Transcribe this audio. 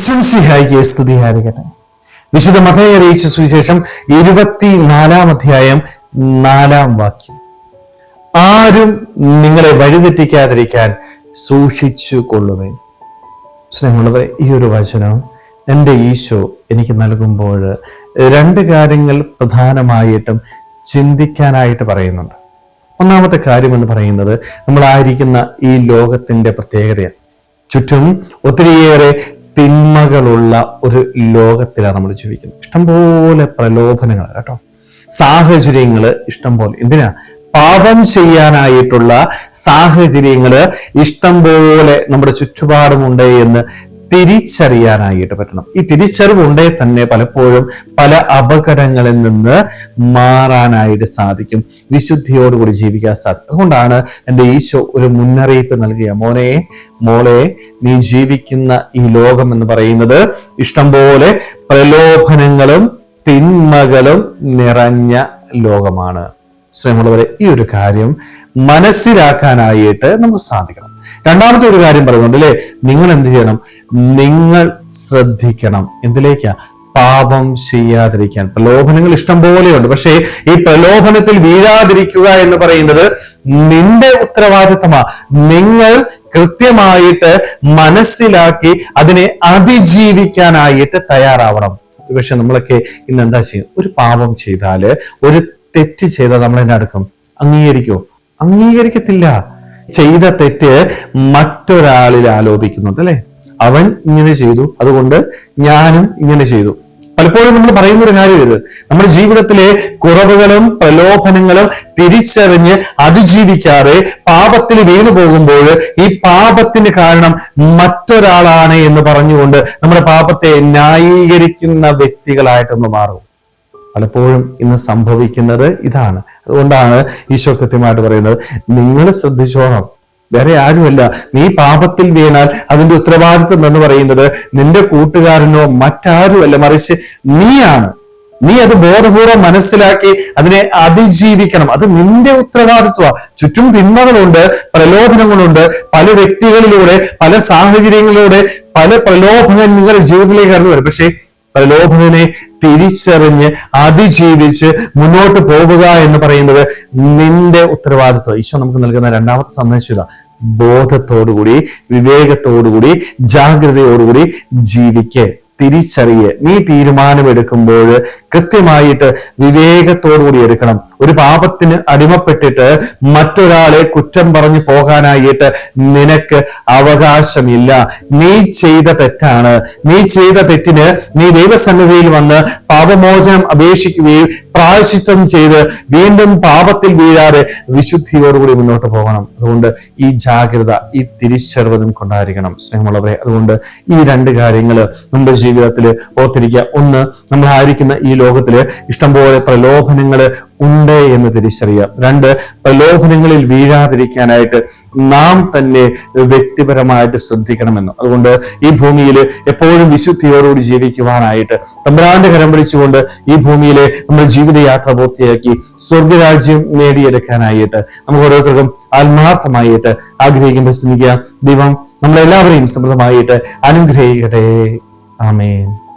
പ്രശംസിഹായിക്ക് സ്തുതിയായിരിക്കട്ടെ വിശുദ്ധ മതയെ അറിയിച്ച സുവിശേഷം ഇരുപത്തിനാലാം അധ്യായം നാലാം വാക്യം. ആരും നിങ്ങളെ വഴിതെറ്റിക്കാതിരിക്കാൻ സൂക്ഷിച്ചു കൊള്ളുവേ സ്നേഹമുള്ളവരെ ഈ ഒരു വചനം എന്റെ ഈശോ എനിക്ക് നൽകുമ്പോൾ രണ്ട് കാര്യങ്ങൾ പ്രധാനമായിട്ടും ചിന്തിക്കാനായിട്ട് പറയുന്നുണ്ട്. ഒന്നാമത്തെ കാര്യം എന്ന് പറയുന്നത് നമ്മളായിരിക്കുന്ന ഈ ലോകത്തിന്റെ പ്രത്യേകതയാണ്. ചുറ്റും ഒത്തിരിയേറെ തിന്മകളുള്ള ഒരു ലോകത്തിലാണ് നമ്മൾ ജീവിക്കുന്നത്. ഇഷ്ടംപോലെ പ്രലോഭനങ്ങൾ കേട്ടോ. സാഹചര്യങ്ങൾ ഇഷ്ടംപോലെ. എന്തിനാ? പാപം ചെയ്യാനായിട്ടുള്ള സാഹചര്യങ്ങൾ ഇഷ്ടം പോലെ നമ്മുടെ ചുറ്റുപാടുമുണ്ട് എന്ന് തിരിച്ചറിയാനായിട്ട് പറ്റണം. ഈ തിരിച്ചറിവ് തിരിച്ചറിവുണ്ടേ തന്നെ പലപ്പോഴും പല അപകടങ്ങളിൽ നിന്ന് മാറാനായിട്ട് സാധിക്കും. വിശുദ്ധിയോടുകൂടി ജീവിക്കാൻ സാധിക്കും. അതുകൊണ്ടാണ് എന്റെ ഈശോ ഒരു മുന്നറിയിപ്പ് നൽകിയ മോനെ മോളെ നീ ജീവിക്കുന്ന ഈ ലോകം എന്ന് പറയുന്നത് ഇഷ്ടംപോലെ പ്രലോഭനങ്ങളും തിന്മകളും നിറഞ്ഞ ലോകമാണ്. സ്നേഹമുള്ളവരെ ഈ ഒരു കാര്യം മനസ്സിലാക്കാനായിട്ട് നമുക്ക് സാധിക്കണം. രണ്ടാമത്തെ ഒരു കാര്യം പറയുന്നുണ്ട് അല്ലെ? നിങ്ങൾ എന്ത് ചെയ്യണം? നിങ്ങൾ ശ്രദ്ധിക്കണം. എന്തിലേക്കാ? പാപം ചെയ്യാതിരിക്കാൻ. പ്രലോഭനങ്ങൾ ഇഷ്ടം പോലെയുണ്ട്. പക്ഷേ ഈ പ്രലോഭനത്തിൽ വീഴാതിരിക്കുക എന്ന് പറയുന്നത് നിന്റെ ഉത്തരവാദിത്തമാ നിങ്ങൾ കൃത്യമായിട്ട് മനസ്സിലാക്കി അതിനെ അതിജീവിക്കാനായിട്ട് തയ്യാറാവണം. പക്ഷെ നമ്മളൊക്കെ ഇന്ന് എന്താ ചെയ്യും? ഒരു പാപം ചെയ്താൽ ഒരു തെറ്റ് ചെയ്താൽ നമ്മൾ എന്നെ അടുക്കും അംഗീകരിക്കോ അംഗീകരിക്കത്തില്ല. ചെയ്ത തെറ്റ് മറ്റൊരാളിൽ ആലോപിക്കുന്നുണ്ട് അല്ലെ? അവൻ ഇങ്ങനെ ചെയ്തു അതുകൊണ്ട് ഞാനും ഇങ്ങനെ ചെയ്തു. പലപ്പോഴും നമ്മൾ പറയുന്ന ഒരു കാര്യം ഇത്. നമ്മുടെ ജീവിതത്തിലെ കുറവുകളും പ്രലോഭനങ്ങളും തിരിച്ചറിഞ്ഞ് അതിജീവിക്കാതെ പാപത്തിൽ വീണു പോകുമ്പോൾ ഈ പാപത്തിന് കാരണം മറ്റൊരാളാണ് എന്ന് പറഞ്ഞുകൊണ്ട് നമ്മുടെ പാപത്തെ ന്യായീകരിക്കുന്ന വ്യക്തികളായിട്ടൊന്ന് മാറും. പലപ്പോഴും ഇന്ന് സംഭവിക്കുന്നത് ഇതാണ്. അതുകൊണ്ടാണ് ഈശോ കൃത്യമായിട്ട് പറയുന്നത് നിങ്ങൾ ശ്രദ്ധിച്ചോണം. വേറെ ആരുമല്ല. നീ പാപത്തിൽ വീണാൽ അതിന്റെ ഉത്തരവാദിത്വം എന്ന് പറയുന്നത് നിന്റെ കൂട്ടുകാരനോ മറ്റാരുമല്ല. മറിച്ച് നീയാണ്. നീ അത് ബോധപൂർവം മനസ്സിലാക്കി അതിനെ അതിജീവിക്കണം. അത് നിന്റെ ഉത്തരവാദിത്വ ചുറ്റും തിന്മകളുണ്ട് പ്രലോഭനങ്ങളുണ്ട്. പല വ്യക്തികളിലൂടെ പല സാഹചര്യങ്ങളിലൂടെ പല പ്രലോഭനം നിങ്ങളുടെ ജീവിതത്തിലേക്ക് കടന്നു വരും. പക്ഷേ പ്രലോഭനെ തിരിച്ചറിഞ്ഞ് അതിജീവിച്ച് മുന്നോട്ട് പോവുക എന്ന് പറയുന്നത് നിന്റെ ഉത്തരവാദിത്വം. ഈശോ നമുക്ക് നൽകുന്ന രണ്ടാമത്തെ സന്ദേശം ഇതാ. ബോധത്തോടുകൂടി വിവേകത്തോടുകൂടി ജാഗ്രതയോടുകൂടി ജീവിക്ക് തിരിച്ചറിയ. നീ തീരുമാനമെടുക്കുമ്പോൾ കൃത്യമായിട്ട് വിവേകത്തോടുകൂടി എടുക്കണം. ഒരു പാപത്തിന് അടിമപ്പെട്ടിട്ട് മറ്റൊരാളെ കുറ്റം പറഞ്ഞു പോകാനായിട്ട് നിനക്ക് അവകാശമില്ല. നീ ചെയ്ത തെറ്റാണ്. നീ ചെയ്ത തെറ്റിന് നീ ദൈവസന്നിധിയിൽ വന്ന് പാപമോചനം അപേക്ഷിക്കുകയും പ്രായശിത്വം ചെയ്ത് വീണ്ടും പാപത്തിൽ വീഴാതെ വിശുദ്ധിയോടുകൂടി മുന്നോട്ട് പോകണം. അതുകൊണ്ട് ഈ ജാഗ്രത ഈ തിരിച്ചറിവതും കൊണ്ടായിരിക്കണം സ്നേഹമുള്ളവരെ. അതുകൊണ്ട് ഈ രണ്ട് കാര്യങ്ങൾ നമ്മുടെ ജീവിതത്തിൽ ഓർത്തിരിക്കുക. ഒന്ന് നമ്മൾ ആയിരിക്കുന്ന ഈ ലോകത്തിൽ ഇഷ്ടംപോലെ പ്രലോഭനങ്ങൾ ഉണ്ട് എന്ന് തിരിച്ചറിയാം. രണ്ട് പ്രലോഭനങ്ങളിൽ വീഴാതിരിക്കാനായിട്ട് നാം തന്നെ വ്യക്തിപരമായിട്ട് ശ്രദ്ധിക്കണമെന്ന്. അതുകൊണ്ട് ഈ ഭൂമിയിൽ എപ്പോഴും വിശുദ്ധിയോടുകൂടി ജീവിക്കുവാനായിട്ട് തമ്പ്രാന്റെ കരം പിടിച്ചുകൊണ്ട് ഈ ഭൂമിയിലെ നമ്മൾ ജീവിതയാത്ര പൂർത്തിയാക്കി സ്വർഗരാജ്യം നേടിയെടുക്കാനായിട്ട് നമുക്ക് ഓരോരുത്തർക്കും ആത്മാർത്ഥമായിട്ട് ആഗ്രഹിക്കുമ്പോൾ ശ്രമിക്കുക. ദൈവം നമ്മളെല്ലാവരെയും സമൃദ്ധമായിട്ട് അനുഗ്രഹിക്കട്ടെ. ആമേൻ.